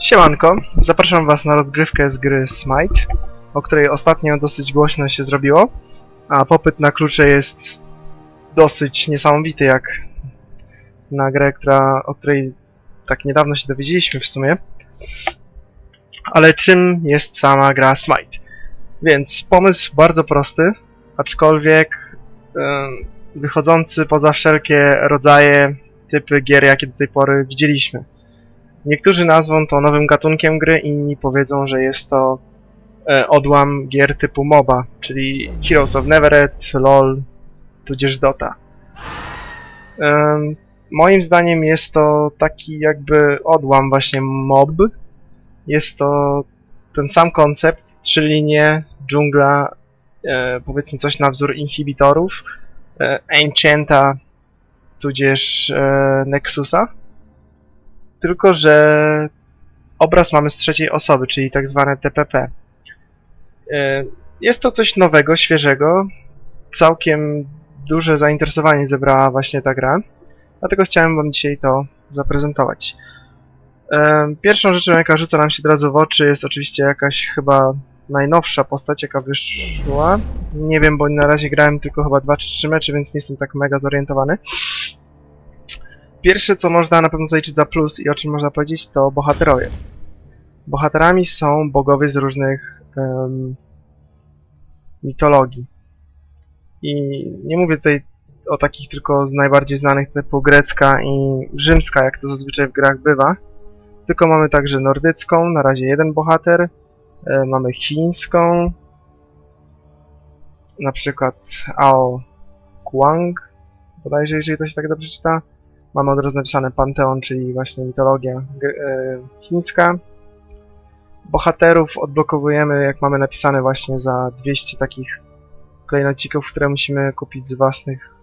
Siemanko, zapraszam was na rozgrywkę z gry Smite, o której ostatnio dosyć głośno się zrobiło, a popyt na klucze jest dosyć niesamowity jak na grę, która, o której tak niedawno się dowiedzieliśmy w sumie. Ale czym jest sama gra Smite? Więc pomysł bardzo prosty, aczkolwiek em, wychodzący poza wszelkie rodzaje, typy gier, jakie do tej pory widzieliśmy. Niektórzy nazwą to nowym gatunkiem gry, inni powiedzą, że jest to e, odłam gier typu MOBA, czyli Heroes of Neverett, LoL, tudzież Dota. Em, moim zdaniem jest to taki jakby odłam właśnie MOB. Jest to ten sam koncept, trzy linie, dżungla, e, powiedzmy coś na wzór inhibitorów, e, Enchanta, tudzież e, Nexusa. Tylko, że obraz mamy z trzeciej osoby, czyli tak zwane TPP. E, Jest to coś nowego, świeżego. Całkiem duże zainteresowanie zebrała właśnie ta gra. Dlatego chciałem wam dzisiaj to zaprezentować. E, Pierwszą rzeczą, jaka rzuca nam się od razu w oczy, jest oczywiście jakaś chyba najnowsza postać, jaka wyszła. Nie wiem, bo na razie grałem tylko chyba 2 czy 3 mecze, więc nie jestem tak mega zorientowany. Pierwsze, co można na pewno zaliczyć za plus i o czym można powiedzieć, to bohaterowie. Bohaterami są bogowie z różnych em, mitologii. I nie mówię tutaj o takich tylko z najbardziej znanych typu grecka i rzymska, jak to zazwyczaj w grach bywa. Tylko mamy także nordycką, na razie jeden bohater. E, mamy chińską, na przykład Ao Kuang, bodajże, jeżeli to się tak dobrze czyta. Mamy od razu napisane Panteon, czyli właśnie mitologia e, chińska. Bohaterów odblokowujemy, jak mamy napisane właśnie za 200 takich klejnocików, które musimy kupić z własnych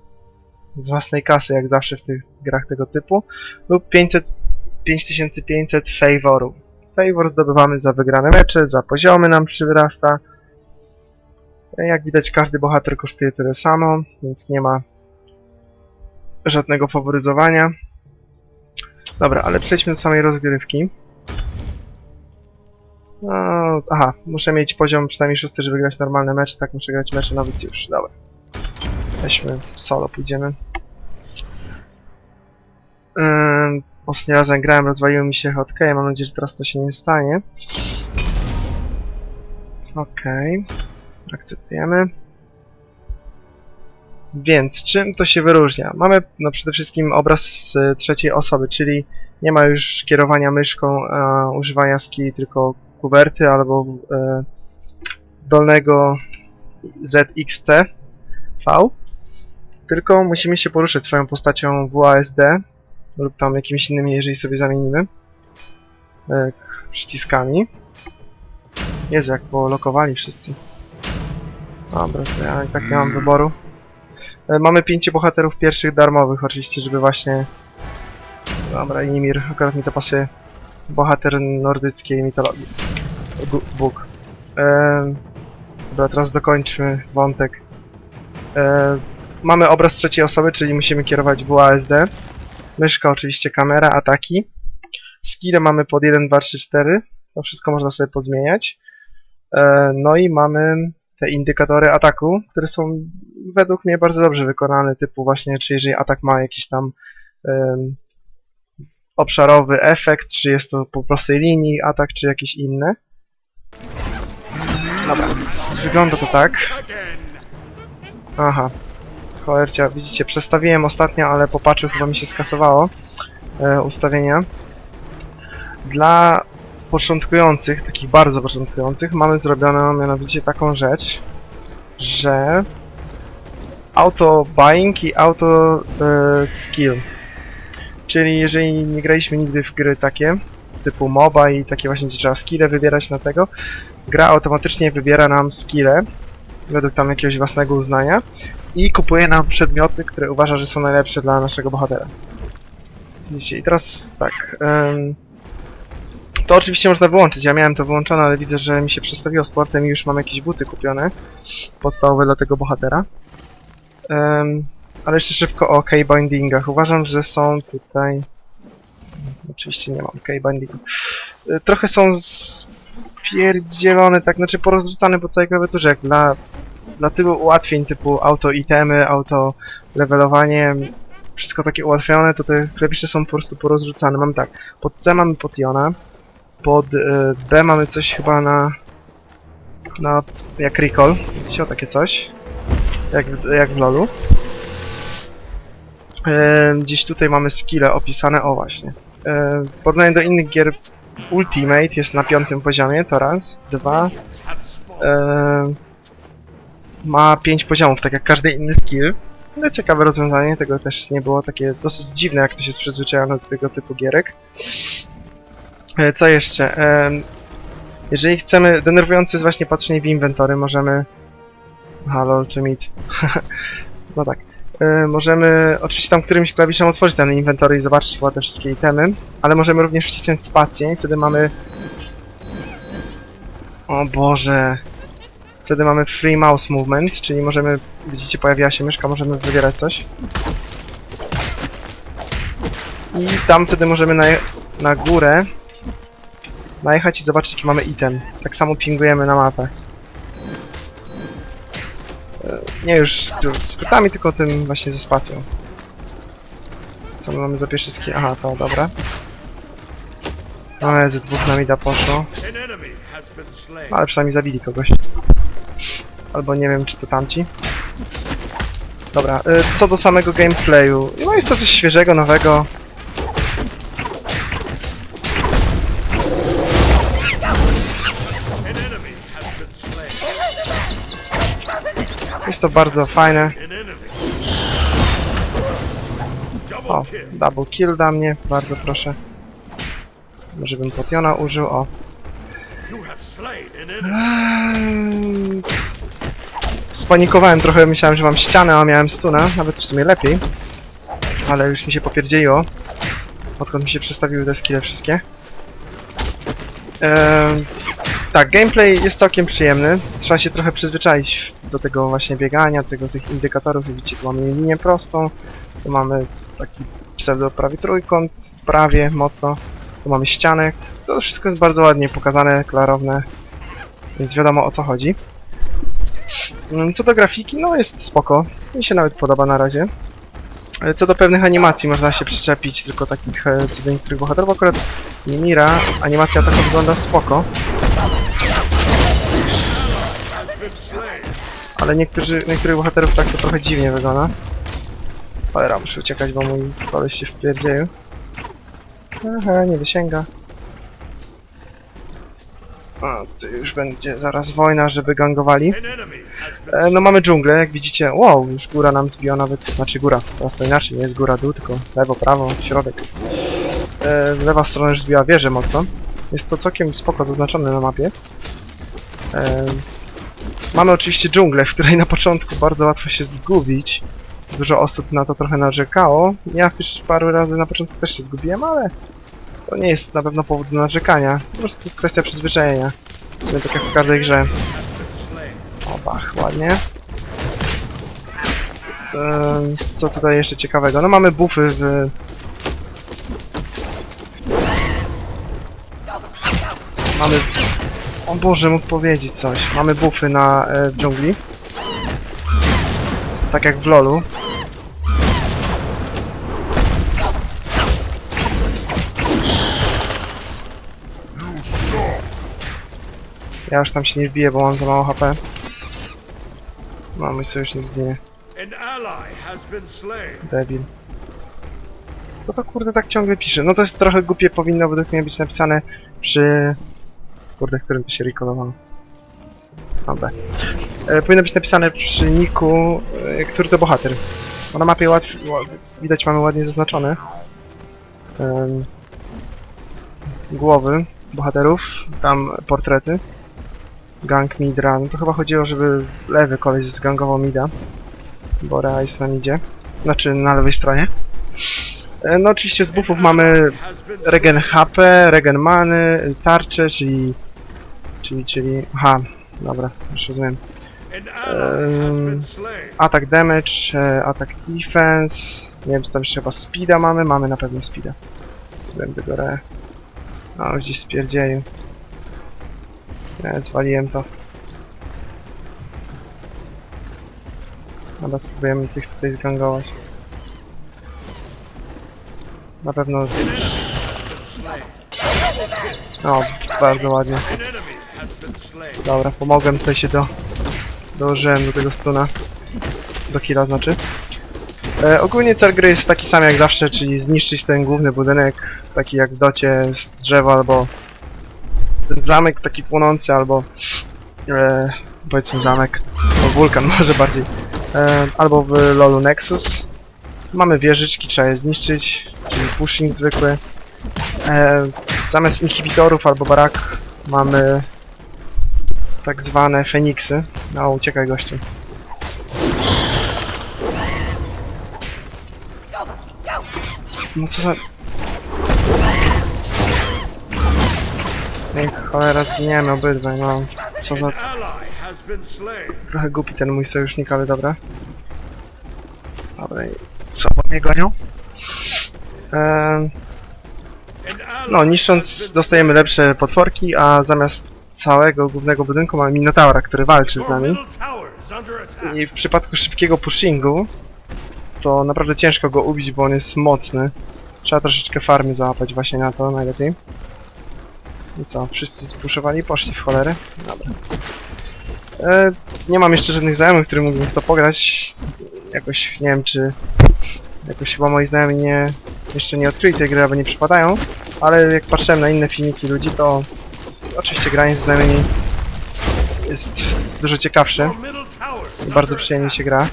z własnej kasy, jak zawsze w tych grach tego typu, lub 500, 5500 favoru. Favor zdobywamy za wygrane mecze, za poziomy nam przyrasta. Jak widać każdy bohater kosztuje tyle samo, więc nie ma żadnego faworyzowania. Dobra, ale przejdźmy do samej rozgrywki. No, aha, muszę mieć poziom przynajmniej szósty, żeby grać normalne mecze, tak muszę grać mecze nowicjusz, dobra. Weźmy solo, pójdziemy. Ym, ostatnim razem grałem, mi się hotkeje, mam nadzieję, że teraz to się nie stanie. Okej, akceptujemy. Więc czym to się wyróżnia? Mamy no przede wszystkim obraz z e, trzeciej osoby, czyli nie ma już kierowania myszką, a używania ski, tylko kuwerty albo e, dolnego ZXC V. Tylko musimy się poruszać swoją postacią WASD lub tam jakimiś innymi, jeżeli sobie zamienimy e, przyciskami. Jezu, jak polokowali wszyscy. Dobra, to ja i tak nie mam wyboru. E, Mamy pięciu bohaterów pierwszych darmowych oczywiście, żeby właśnie... Dobra, Ymir, akurat mi to pasuje. Bohater nordyckiej mitologii. Bóg. E, Dobra, teraz dokończmy wątek. E, Mamy obraz trzeciej osoby, czyli musimy kierować WASD. Myszka oczywiście, kamera, ataki. Skille mamy pod 1, 2, 3, 4. To wszystko można sobie pozmieniać. E, No i mamy te indykatory ataku, które są według mnie bardzo dobrze wykonane, typu właśnie, czy jeżeli atak ma jakiś tam z- obszarowy efekt, czy jest to po prostej linii atak, czy jakiś inny. Dobra, więc wygląda to tak. Aha, cholercia, widzicie, przestawiłem ostatnio, ale po patchu chyba mi się skasowało e, ustawienia. Dla początkujących, takich bardzo początkujących, mamy zrobioną mianowicie taką rzecz, że auto buying i auto skill. Czyli jeżeli nie graliśmy nigdy w gry takie, typu MOBA i takie właśnie, gdzie trzeba skille wybierać na tego, gra automatycznie wybiera nam skille według tam jakiegoś własnego uznania i kupuje nam przedmioty, które uważa, że są najlepsze dla naszego bohatera. Widzicie, i teraz tak. To oczywiście można wyłączyć. Ja miałem to wyłączone, ale widzę, że mi się przestawiło z portem i już mam jakieś buty kupione. Podstawowe dla tego bohatera. Em, ale jeszcze szybko o keybindingach. Uważam, że są tutaj... Oczywiście nie mam keybindingu. y, trochę są spierdzielone, tak, znaczy porozrzucane po całej klawiaturze, jak dla, dla tylu ułatwień typu auto itemy, auto levelowanie, wszystko takie ułatwione, to te klawisze są po prostu porozrzucane. Mam tak, pod C mamy potiona, pod y, B mamy coś chyba na, na jak recall, widzicie, o takie coś, jak, jak w LoLu. E, Gdzieś tutaj mamy skille opisane, o właśnie. E, W porównaniu do innych gier Ultimate jest na piątym poziomie, to raz, dwa. E, Ma pięć poziomów, tak jak każdy inny skill. No ciekawe rozwiązanie, tego też nie było takie dosyć dziwne, jak ktoś jest przyzwyczajony do tego typu gierek. E, Co jeszcze? Jeżeli chcemy, denerwujące jest właśnie patrzenie w inwentory, możemy... Halo, Ultimate. no tak. E, możemy oczywiście tam którymś klawiszem otworzyć ten inwentory i zobaczyć te wszystkie itemy, ale możemy również wcisnąć spację i wtedy mamy... O Boże... Wtedy mamy free mouse movement, czyli możemy, widzicie, pojawiła się myszka, możemy wybierać coś. I tam wtedy możemy na, na górę najechać i zobaczyć jaki mamy item. Tak samo pingujemy na mapę. E, Nie już skró- skrótami, tylko tym właśnie ze spacją. Co my mamy za pierwszy? Aha, to dobra. No, z dwóch na mida poszło. Slain. Ale przynajmniej zabili kogoś. Albo nie wiem, czy to tamci. Dobra, y, co do samego gameplayu. No jest to coś świeżego, nowego. To bardzo fajne. O, double kill dla mnie, bardzo proszę. Może bym potiona użył, o. Eee, Spanikowałem trochę, myślałem, że mam ścianę, a miałem stuna, nawet w sumie lepiej. Ale już mi się popierdzieliło. Odkąd mi się przestawiły te skille wszystkie. Eee, tak, gameplay jest całkiem przyjemny. Trzeba się trochę przyzwyczaić do tego właśnie biegania, tego tych indykatorów. Widzicie, tu mamy linię prostą, tu mamy taki pseudo prawie trójkąt, prawie mocno. Tu mamy ścianę. To wszystko jest bardzo ładnie pokazane, klarowne, więc wiadomo o co chodzi. Mm, Co do grafiki, no jest spoko. Mi się nawet podoba na razie. E, Co do pewnych animacji można się przyczepić, tylko takich e, co do niektórych bohaterów. Akurat Mimira, animacja taka wygląda spoko. Ale niektórzy, niektórych bohaterów tak to trochę dziwnie wygląda. Cholera, muszę uciekać, bo mój koleś się wpierdzieje. Aha, nie dosięga. A, to już będzie zaraz wojna, żeby gangowali. E, no mamy dżunglę, jak widzicie. Wow, już góra nam zbiła nawet. Znaczy góra, teraz to inaczej, nie jest góra dół, tylko lewo, prawo, środek. E, lewa strona już zbiła wieżę mocno. Jest to całkiem spoko zaznaczone na mapie. E, mamy oczywiście dżunglę, w której na początku bardzo łatwo się zgubić. Dużo osób na to trochę narzekało. Ja już paru razy na początku też się zgubiłem, ale to nie jest na pewno powód do narzekania. Po prostu to jest kwestia przyzwyczajenia. W sumie tak jak w każdej grze. Has been slain. O, bach, ładnie. Ehm, Co tutaj jeszcze ciekawego? No mamy buffy w... Mamy... O Boże, mógł powiedzieć coś. Mamy buffy na e, w dżungli. Tak jak w LoLu. Ja już tam się nie wbiję, bo mam za mało HP. No, mój sojusz nie zginie. Debil. Co to kurde tak ciągle pisze? No to jest trochę głupie, powinno według mnie być napisane przy... Kurde, którym to się recallowało. Dobra. E, powinno być napisane przy niku, e, który to bohater. Bo na mapie łatw... ła- widać mamy ładnie zaznaczone. em, głowy bohaterów, tam portrety. Gang Midra, no to chyba chodziło, żeby lewy koleś zgangował Mida. Bora jest na midzie. Znaczy na lewej stronie. E, No oczywiście z buffów mamy regen HP, regen many, tarcze, czyli... Czyli, czyli... Aha, dobra, już rozumiem. Um, slain. Atak damage, e, atak defense... Nie wiem, czy tam jeszcze chyba speeda mamy? Mamy na pewno speeda. Speedem biorę. No, gdzieś spierdzielił. Ja zwaliłem to. Dobra, spróbujemy tych tutaj zgangować. Na pewno... No, bardzo ładnie. Dobra, pomogłem tutaj się do... Dołożyłem do tego stuna. Do killa znaczy. E, ogólnie cel gry jest taki sam jak zawsze, czyli zniszczyć ten główny budynek, taki jak w docie z drzewa albo ten zamek taki płonący, albo e, powiedzmy zamek, no wulkan może bardziej, e, albo w lolu Nexus. Mamy wieżyczki, trzeba je zniszczyć, czyli pushing zwykły. E, zamiast inhibitorów albo barak mamy tak zwane Feniksy. No, uciekaj gościu. No co za... Ej, cholera, zginiemy obydwaj, no. Co za... Trochę głupi ten mój sojusznik, ale dobra. Dobra, co, mnie gonią? No, niszcząc dostajemy lepsze potworki, a zamiast całego głównego budynku mamy Minotaura, który walczy z nami. I w przypadku szybkiego pushingu to naprawdę ciężko go ubić, bo on jest mocny. Trzeba troszeczkę farmy załapać właśnie na to najlepiej. I co, wszyscy spuszowali i poszli w cholerę? Dobra. E, nie mam jeszcze żadnych znajomych, którym mógłbym w to pograć. Jakoś nie wiem czy... Jakoś chyba moi znajomi nie... Jeszcze nie odkryli tej gry, albo nie przypadają. Ale jak patrzyłem na inne filmiki ludzi, to... Oczywiście granie z znajomymi jest dużo ciekawsze. Bardzo przyjemnie się gra.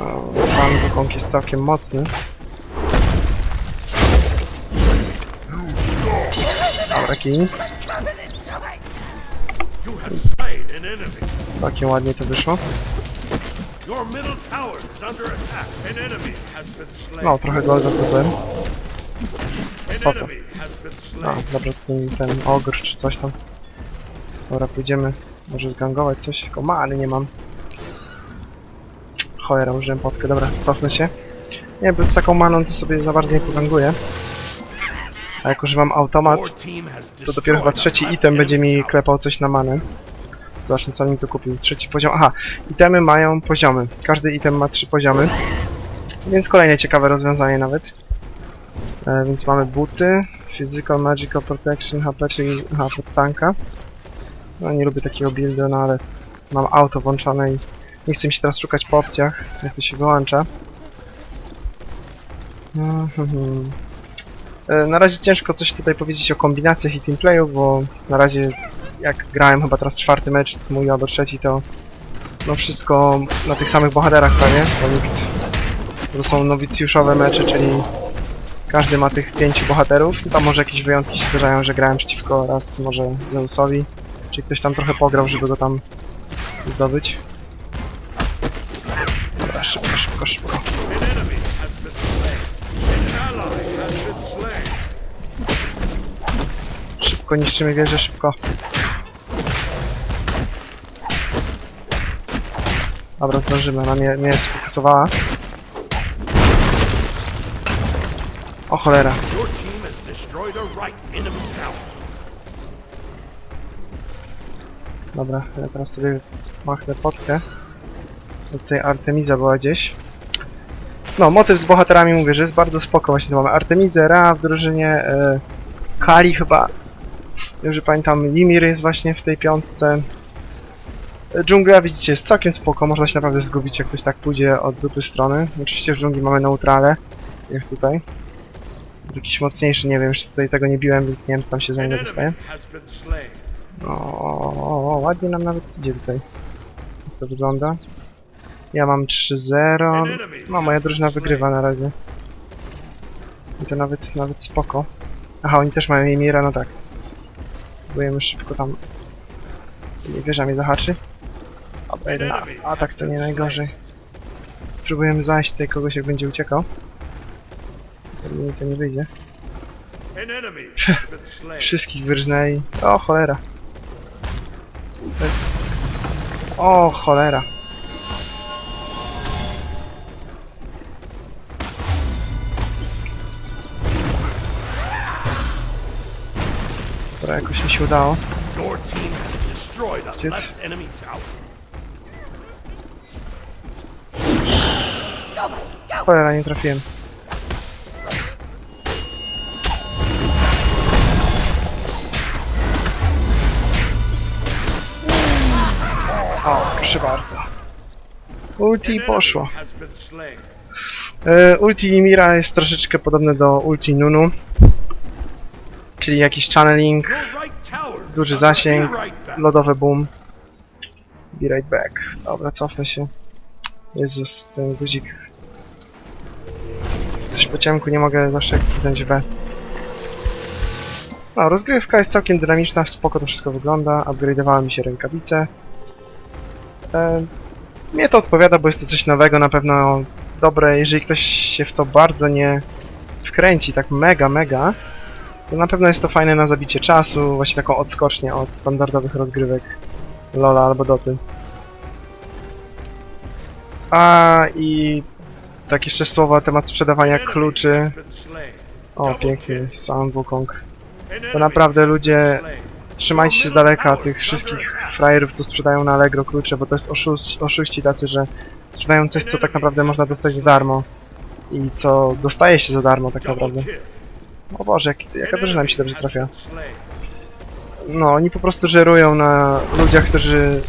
O, Sam Wukong jest całkiem mocny. Enemy. Całkiem ładnie to wyszło. No, trochę zdobyłem. An co to? A, dobra, ten, ten ogr czy coś tam. Dobra, pójdziemy. Może zgangować coś, tylko many nie mam. Cholera, użyłem potkę. Dobra, cofnę się. Nie, bo z taką maną to sobie za bardzo nie poganguję. A jak używam automat, to dopiero chyba trzeci item będzie mi klepał coś na manę. Zacznę co mi tu kupił. Trzeci poziom. Aha, itemy mają poziomy. Każdy item ma trzy poziomy. Więc kolejne ciekawe rozwiązanie nawet. E, więc mamy buty. Physical, Magical Protection, HP, czyli aha, pod tanka. No nie lubię takiego buildu, no ale mam auto włączone i nie chcę mi się teraz szukać po opcjach, jak to się wyłącza. Mhm. E, Na razie ciężko coś tutaj powiedzieć o kombinacjach i teamplayu, bo na razie jak grałem chyba teraz czwarty mecz mój albo trzeci, to no wszystko na tych samych bohaterach prawie, bo nikt, to są nowicjuszowe mecze, czyli każdy ma tych pięciu bohaterów. Tam może jakieś wyjątki się zdarzają, że grałem przeciwko raz może Zeusowi, czy ktoś tam trochę pograł, żeby go tam zdobyć. Dobra, szybko, szybko, szybko. Szybko niszczymy wieżę, szybko. Dobra, zdążymy, ona mnie, mnie sfokusowała. O cholera. Your team has destroyed a right enemy tower. Dobra, ja teraz sobie machnę potkę. Tutaj Artemisa była gdzieś. No, motyw z bohaterami mówię, że jest bardzo spoko. Właśnie tu mamy Artemizę, Ra w drużynie, e, Kali chyba. Dobrze pamiętam, Limir jest właśnie w tej piątce. Dżungla widzicie jest całkiem spoko, można się naprawdę zgubić jak ktoś tak pójdzie od dupy strony. Oczywiście w dżungli mamy neutrale, jak tutaj. Jakiś mocniejszy, nie wiem, jeszcze tutaj tego nie biłem, więc nie wiem co tam się za niego dostaje. been slain. O, ładnie nam nawet idzie tutaj. Jak to wygląda? Ja mam 3-0. An enemy No, moja drużyna wygrywa na razie. I to nawet, nawet spoko. Aha, oni też mają Emira, no tak. Spróbujemy szybko tam... Nie wieża mnie zahaczy. A tak to nie najgorzej. Spróbujemy zajść tutaj kogoś, jak będzie uciekał. Mi to nie wyjdzie. Wszystkich wyrżnęli. O cholera. O cholera. Dobra, jakoś mi się udało. Ciec. Cholera, nie trafiłem. O, proszę bardzo. Ulti poszło. E, ulti Mira jest troszeczkę podobne do ulti Nunu. Czyli jakiś channeling, duży zasięg, lodowy boom. Be right back. Dobra, cofnę się. Jezus, ten guzik. Coś po ciemku, nie mogę zawsze kliknąć B. No, rozgrywka jest całkiem dynamiczna, spoko to wszystko wygląda. Upgrade'owały mi się rękawice. E, mnie to odpowiada, bo jest to coś nowego, na pewno dobre. Jeżeli ktoś się w to bardzo nie wkręci, tak mega, mega, to na pewno jest to fajne na zabicie czasu, właśnie taką odskocznię od standardowych rozgrywek Lola albo Doty. A i tak jeszcze słowo na temat sprzedawania kluczy. O, piękny Sound Wukong. To naprawdę ludzie. Trzymajcie się z daleka tych wszystkich frajerów, co sprzedają na Allegro klucze, bo to jest oszust, oszuści tacy, że sprzedają coś, co tak naprawdę można dostać za darmo. I co dostaje się za darmo tak naprawdę. O Boże, jak, jaka drużyna mi się dobrze trafia. No, oni po prostu żerują na ludziach, którzy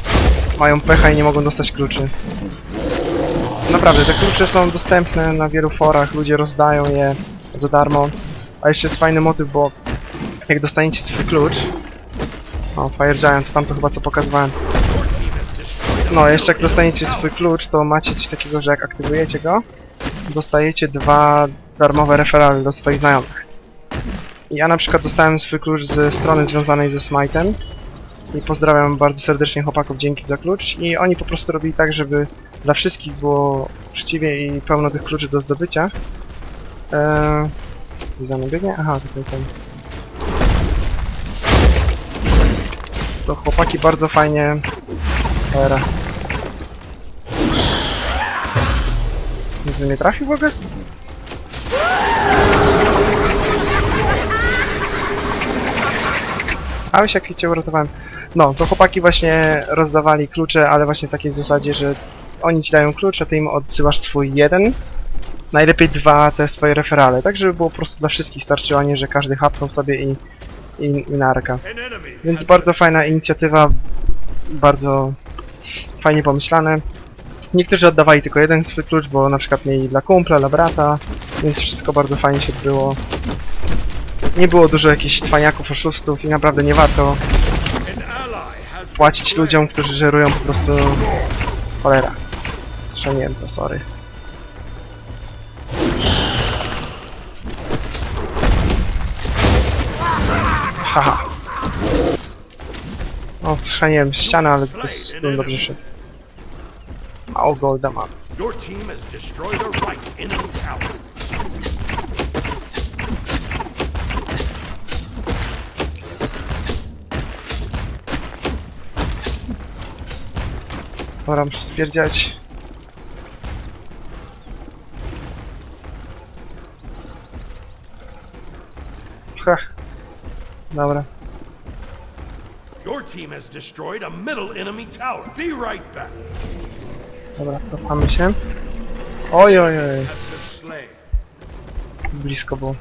mają pecha i nie mogą dostać kluczy. Naprawdę, te klucze są dostępne na wielu forach, ludzie rozdają je za darmo. A jeszcze jest fajny motyw, bo jak dostaniecie swój klucz... O, Fire Giant, tam to chyba co pokazywałem. No, jeszcze jak dostaniecie swój klucz, to macie coś takiego, że jak aktywujecie go, dostajecie dwa darmowe referale do swoich znajomych. Ja na przykład dostałem swój klucz ze strony związanej ze Smite'em i pozdrawiam bardzo serdecznie chłopaków, dzięki za klucz i oni po prostu robili tak, żeby dla wszystkich było uczciwie i pełno tych kluczy do zdobycia. Eee... Za mną biegnie? Aha, tutaj ten. To chłopaki bardzo fajnie Era. Nic nie trafił w ogóle? A już jak cię uratowałem. No, to chłopaki właśnie rozdawali klucze, ale właśnie w takiej zasadzie, że oni ci dają klucz, a ty im odsyłasz swój jeden. Najlepiej dwa te swoje referale, tak żeby było po prostu dla wszystkich starczyło, a nie że każdy hapnął sobie i, i, i narka. Więc bardzo fajna inicjatywa, bardzo fajnie pomyślane. Niektórzy oddawali tylko jeden swój klucz, bo na przykład mieli dla kumpla, dla brata, więc wszystko bardzo fajnie się odbyło. Nie było dużo jakichś cwaniaków, oszustów i naprawdę nie warto An ally has been płacić ludziom, którzy żerują po prostu... Cholera. Strzeliłem to, sorry. Haha. No, strzeliłem ścianę, ale to z tym dobrze szedł. Mało golda mam. Your team has destroyed a right enemy tower. Dobra, muszę spierdziać. Ha. Dobra. Your team has destroyed a middle enemy tower. Be right back. Dobra, cofamy się. Oj, oj, oj. Blisko było.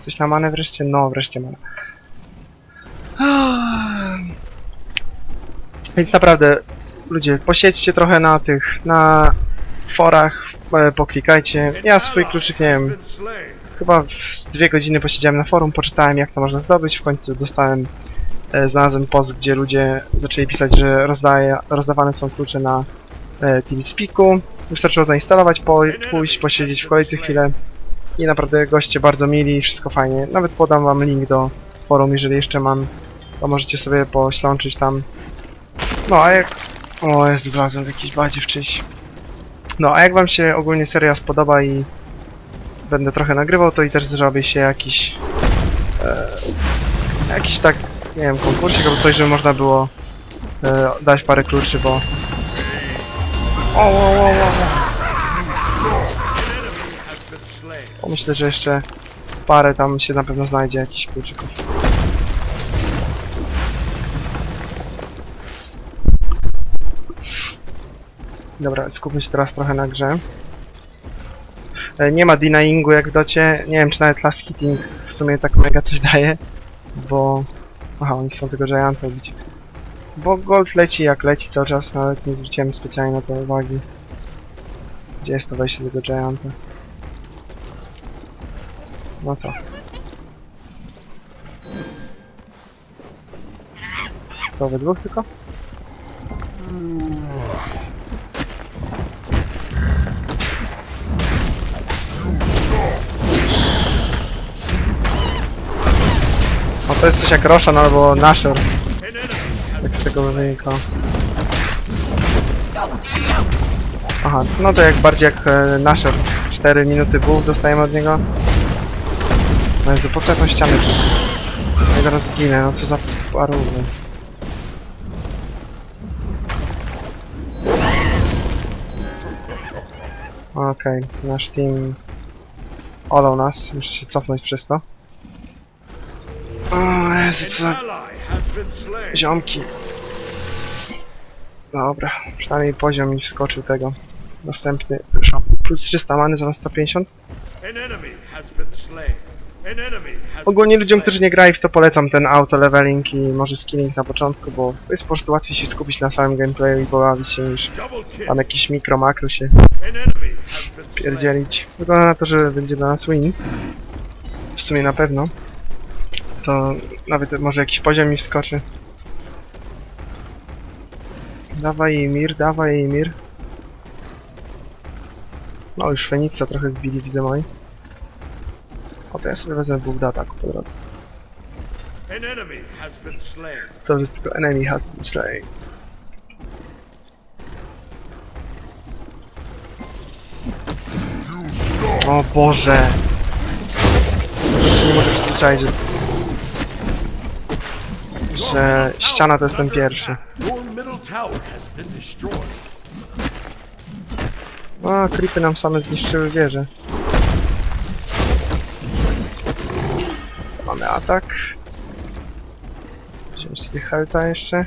Coś na manę wreszcie? No, wreszcie mana. Więc naprawdę, ludzie, posiedźcie trochę na tych, na forach, e, poklikajcie. Ja swój kluczyk, nie wiem, chyba w z dwie godziny posiedziałem na forum, poczytałem jak to można zdobyć, w końcu dostałem, e, znalazłem post, gdzie ludzie zaczęli pisać, że rozdaje, rozdawane są klucze na e, TeamSpeaku. Wystarczyło zainstalować, po, pójść, posiedzieć w kolejce chwilę i naprawdę goście bardzo mili, wszystko fajnie. Nawet podam wam link do forum, jeżeli jeszcze mam, to możecie sobie poślączyć tam. No a jak... O, jest wlazłem jakiś badziew czyś. No a jak wam się ogólnie seria spodoba i będę trochę nagrywał, to i też zrobię się jakiś... E, jakiś tak, nie wiem, konkursik albo coś, żeby można było e, dać parę kluczy, bo... O, o, o, o, o. Myślę, że jeszcze parę tam się na pewno znajdzie jakichś kluczyków. Dobra, skupmy się teraz trochę na grze. E, Nie ma denyingu jak w docie. Nie wiem czy nawet last hitting w sumie tak mega coś daje. Bo... Aha, oni chcą tego Gianta ubić. Bo Gold leci jak leci cały czas, nawet nie zwróciłem specjalnie na to uwagi. Gdzie jest to wejście tego Gianta? No co? To we dwóch tylko? To jest coś jak Roshan albo Nashor. Jak z tego wynika. Aha, no to jak bardziej jak e, Nashor. 4 minuty buff dostajemy od niego. No Jezu, po co jakąś ścianę przez... No i zaraz zginę, no co za parówy. Okej, nasz team olał nas, muszę się cofnąć przez to. O Jezu, co za. Ziomki. Dobra, przynajmniej poziom mi wskoczył tego. Następny, szop. Plus 300 many zamiast 150. An enemy has been slain. An enemy has Ogólnie ludziom, którzy nie grali w to polecam ten auto leveling i może skilling na początku, bo jest po prostu łatwiej się skupić na samym gameplayu i pobawić się niż tam jakiś mikro makro się pierdzielić. Wygląda na to, że będzie dla nas win. W sumie na pewno. To nawet może jakiś poziom mi wskoczy. Dawaj Emir, dawaj Emir. No już Feniksa trochę zbili, widzę moi. O, to ja sobie wezmę Bóg do ataku po drodze. To jest tylko enemy has been slain. O Boże! Po prostu nie mogę przyzwyczaić, że... że ściana to jest ten pierwszy. O, creepy nam same zniszczyły wieżę. Mamy atak. Wziąć sobie helta jeszcze.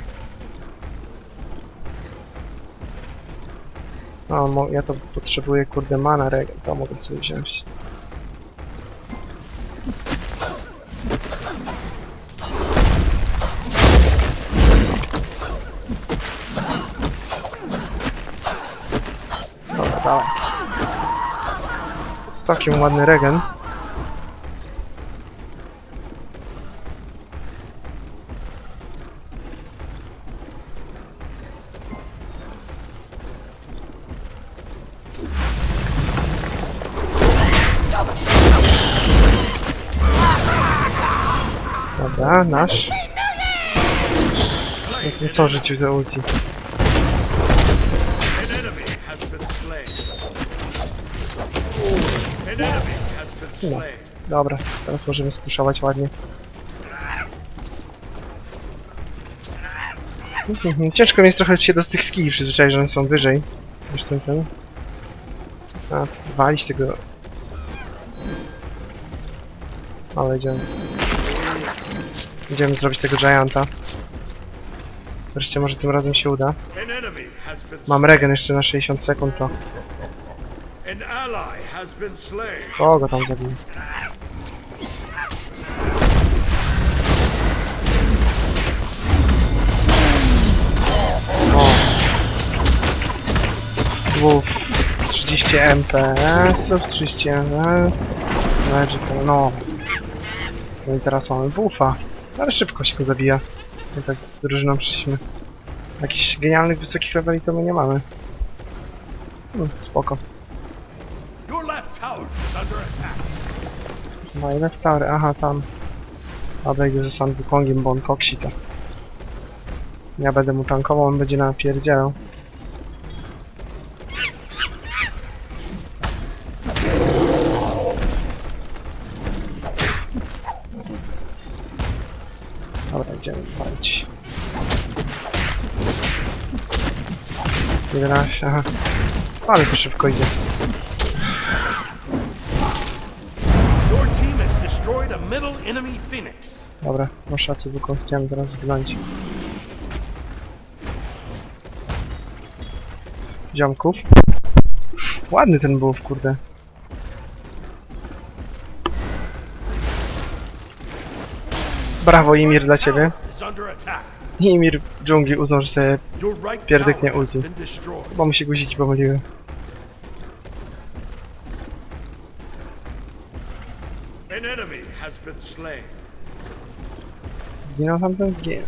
O, mo- ja to potrzebuję, kurde, mana regen, to mogę sobie wziąć. Całkiem ładny regen. Dobra, nasz. Jak nie co rzucił te ulti. Dobra, teraz możemy spuszować ładnie. Mhm, Ciężko mi jest trochę się do tych skilli przyzwyczaić, że one są wyżej niż ten ten. A, walić tego... Ale idziemy. Idziemy zrobić tego Gianta. Wreszcie może tym razem się uda. Mam regen jeszcze na 60 sekund, to An ally has been slain. Kogo tam zabiję? O. Dwóch. 30 MPS-ów, 30 MPS. Magical, no. No i teraz mamy buffa. Ale szybko się go zabija. My tak z drużyną przyszliśmy. Jakichś genialnych, wysokich leveli to my nie mamy. Hmm, spoko. Your left tower is under attack. No i left aha tam. Dobra, idę ze San Wukongiem, bo on koksi to. Ja będę mu tankował, on będzie napierdzielał. Dobra, idziemy walczyć. 11, aha. Ale to szybko idzie. Destroyed a middle enemy phoenix. Dobra, masz rację, Wukong, chciałem teraz zgnąć. ziomków. Ładny ten był, kurde. Brawo Imir dla ciebie. Imir dżungli uznał, że sobie, Pierdyknie ulti. bo mu się guziki pomyliły. An enemy has been slain. Zginął tamten? Zginął.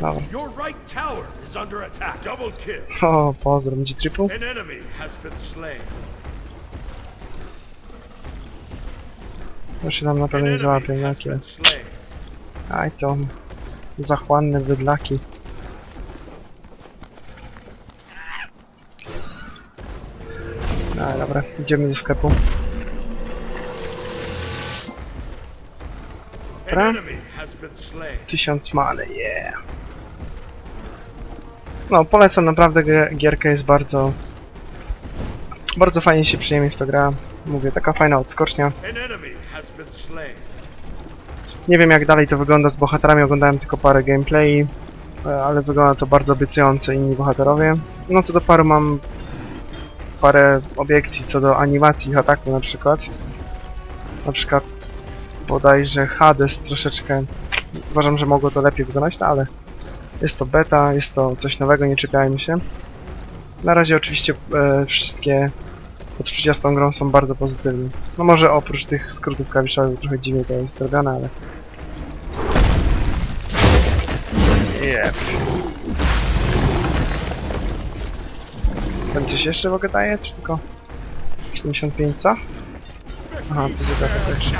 Dobra. Your right tower is under attack. Double kill. O, pozdro, będzie triple? An enemy has been slain. To się tam na pewno nie załapie, jakie. Aj to... Zachłanne bydlaki. No dobra, idziemy do sklepu. Dobra. Tysiąc many, yeah. No, polecam naprawdę, gi- gierka jest bardzo... Bardzo fajnie się przyjemnie w to gra. Mówię, taka fajna odskocznia. Nie wiem jak dalej to wygląda z bohaterami, oglądałem tylko parę gameplay, e, ale wygląda to bardzo obiecująco inni bohaterowie. No co do paru mam parę obiekcji co do animacji ich ataku na przykład. Na przykład bodajże Hades troszeczkę uważam, że mogło to lepiej wyglądać, no ale jest to beta, jest to coś nowego, nie czepiajmy się. Na razie oczywiście e, wszystkie odczucia z tą grą są bardzo pozytywne. No może oprócz tych skrótów klawiszowych trochę dziwnie to jest zrobione, ale... Jep. Tam coś jeszcze ogóle daje, czy tylko 75 co? Aha, fizyka to też.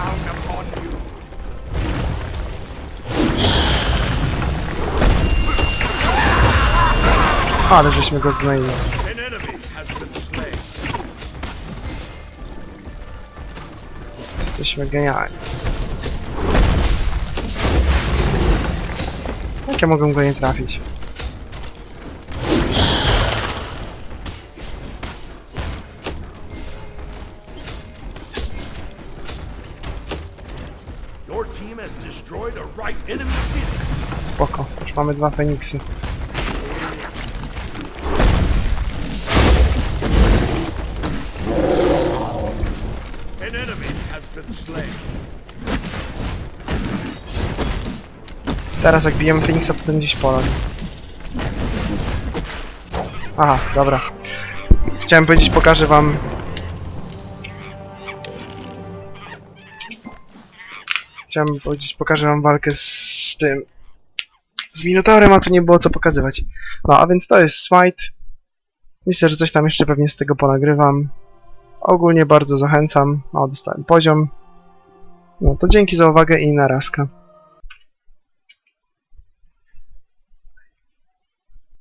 Ale żeśmy go zgnoili. Jesteśmy genialni. Jak ja mogę go nie trafić? Spoko, już mamy dwa Feniksy. Teraz jak bijemy Feniksa, to ten gdzieś. Aha, dobra. Chciałem powiedzieć, pokażę wam... Chciałem powiedzieć, pokażę wam walkę z tym... Z Minotaurem, a tu nie było co pokazywać. No, a więc to jest Smite. Myślę, że coś tam jeszcze pewnie z tego ponagrywam. Ogólnie bardzo zachęcam. O, dostałem poziom. No to dzięki za uwagę i narazka.